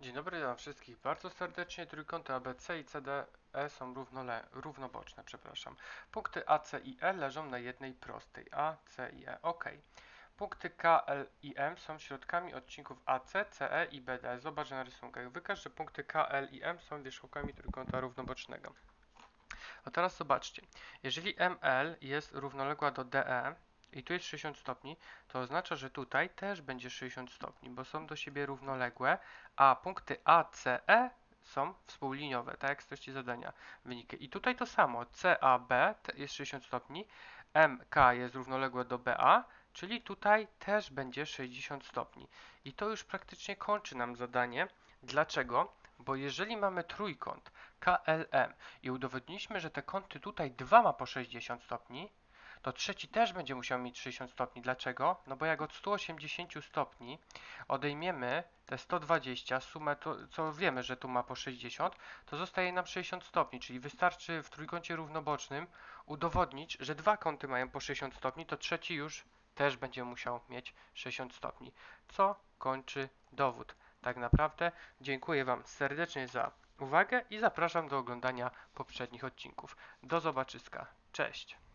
Dzień dobry, witam wszystkich bardzo serdecznie. Trójkąty ABC i CDE są równole, równoboczne, przepraszam. Punkty AC i E leżą na jednej prostej. A, C i E. OK. Punkty K, L i M są środkami odcinków AC, CE i BD. Zobacz na rysunkach. Wykaż, że punkty K, L i M są wierzchołkami trójkąta równobocznego. A teraz zobaczcie. Jeżeli ML jest równoległa do DE, i tu jest 60 stopni, to oznacza, że tutaj też będzie 60 stopni, bo są do siebie równoległe, a punkty A, C, E są współliniowe, tak jak z treści zadania wynika. I tutaj to samo, CAB jest 60 stopni, MK jest równoległe do BA, czyli tutaj też będzie 60 stopni. I to już praktycznie kończy nam zadanie. Dlaczego? Bo jeżeli mamy trójkąt KLM i udowodniliśmy, że te kąty tutaj dwa ma po 60 stopni, to trzeci też będzie musiał mieć 60 stopni. Dlaczego? No bo jak od 180 stopni odejmiemy te 120, sumę, to, co wiemy, że tu ma po 60, to zostaje nam 60 stopni, czyli wystarczy w trójkącie równobocznym udowodnić, że dwa kąty mają po 60 stopni, to trzeci już też będzie musiał mieć 60 stopni, co kończy dowód. Tak naprawdę dziękuję Wam serdecznie za uwagę i zapraszam do oglądania poprzednich odcinków. Do zobaczyska. Cześć!